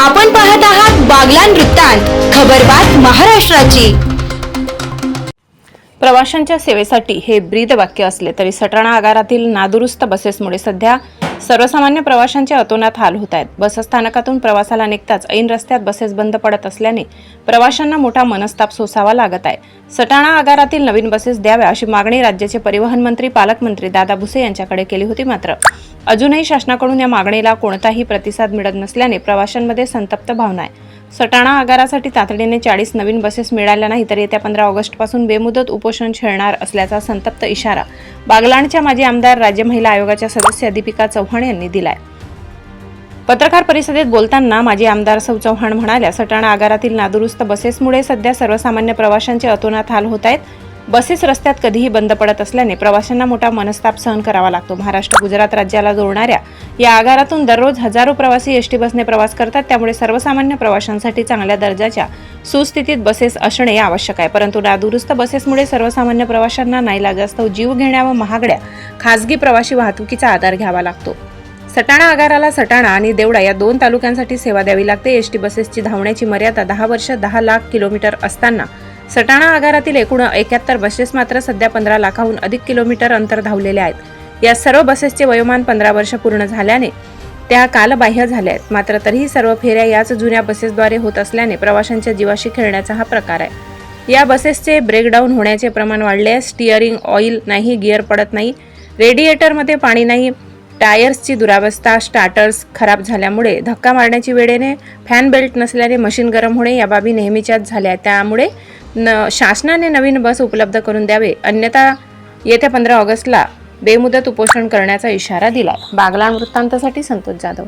आपण पाहत आहात बागलान वृत्तांत खबरबात महाराष्ट्राची. प्रवाशांच्या सेवेसाठी हे ब्रीद वाक्य असले तरी सटाणा आगारातील नादुरुस्त बसेसमुळे सध्या सर्वसामान्य प्रवाशांचे अतोनात हाल होत आहेत. बसस्थानकातून प्रवासाला निघताच ऐन रस्त्यात बसेस बंद पडत असल्याने प्रवाशांना मोठा मनस्ताप सोसावा लागत आहे. सटाणा आगारातील नवीन बसेस द्याव्या अशी मागणी राज्याचे परिवहन मंत्री पालकमंत्री दादा भुसे यांच्याकडे केली होती मात्र अजूनही शासनाकडून या मागणीला कोणताही प्रतिसाद मिळत नसल्याने प्रवाशांमध्ये संतप्त भावना आहे. सटाणा आगारासाठी तातडीने चाळीस नवीन बसेस मिळाल्या नाही तर येत्या पंधरा ऑगस्टपासून बेमुदत उपोषण छेडणार असल्याचा संतप्त इशारा बागलाणच्या माजी आमदार राज्य महिला आयोगाच्या सदस्य दीपिका चव्हाण यांनी दिलाय. पत्रकार परिषदेत बोलताना माजी आमदार सौ चव्हाण म्हणाल्या सटाणा आगारातील नादुरुस्त बसेसमुळे सध्या सर्वसामान्य प्रवाशांचे अतोनात हाल होत आहेत. बसेस रस्त्यात कधीही बंद पडत असल्याने प्रवाशांना मोठा मनस्ताप सहन करावा लागतो. महाराष्ट्र गुजरात राज्याला जोडणाऱ्या या आगारातून दररोज हजारो प्रवासी एसटी बसने प्रवास करतात. त्यामुळे सर्वसामान्य प्रवाशांसाठी चांगल्या दर्जाच्या सुस्थितीत बसेस असणे आवश्यक आहे. परंतु नादुरुस्त बसेसमुळे सर्वसामान्य प्रवाशांना नाईलाजास्तव जीव घेण्या व महागड्या खासगी प्रवासी वाहतुकीचा आधार घ्यावा लागतो. सटाणा आगाराला सटाणा आणि देवडा या दोन तालुक्यांसाठी सेवा द्यावी लागते. एसटी बसेसची धावण्याची मर्यादा दहा वर्ष दहा लाख किलोमीटर असताना सटाणा आगारातील एकूण एकाहत्तर बसेस मात्र सध्या पंधरा लाखाहून अधिक किलोमीटर अंतर धावलेल्या आहेत. या सर्व बसेसचे वयोमान पंधरा वर्ष पूर्ण झाल्याने त्या कालबाह्य झाल्या आहेत. मात्र तरीही सर्व फेऱ्या याच जुन्या बसेसद्वारे होत असल्याने प्रवाशांच्या जीवाशी खेळण्याचा हा प्रकार आहे. या बसेसचे ब्रेकडाऊन होण्याचे प्रमाण वाढले आहे. स्टिअरिंग ऑइल नाही गिअर पडत नाही रेडिएटरमध्ये पाणी नाही टायर्सची दुरावस्था स्टार्टर्स खराब झाल्यामुळे धक्का मारण्याची वेळेने फॅन बेल्ट नसल्याने मशीन गरम होणे या बाबी नेहमीच्याच झाल्या त्यामुळे न शासनाने नवीन बस उपलब्ध करून द्यावे. अन्यथा येत्या पंधरा ऑगस्टला बेमुदत उपोषण करण्याचा इशारा दिला. बागलाण वृत्तांतासाठी संतोष जाधव.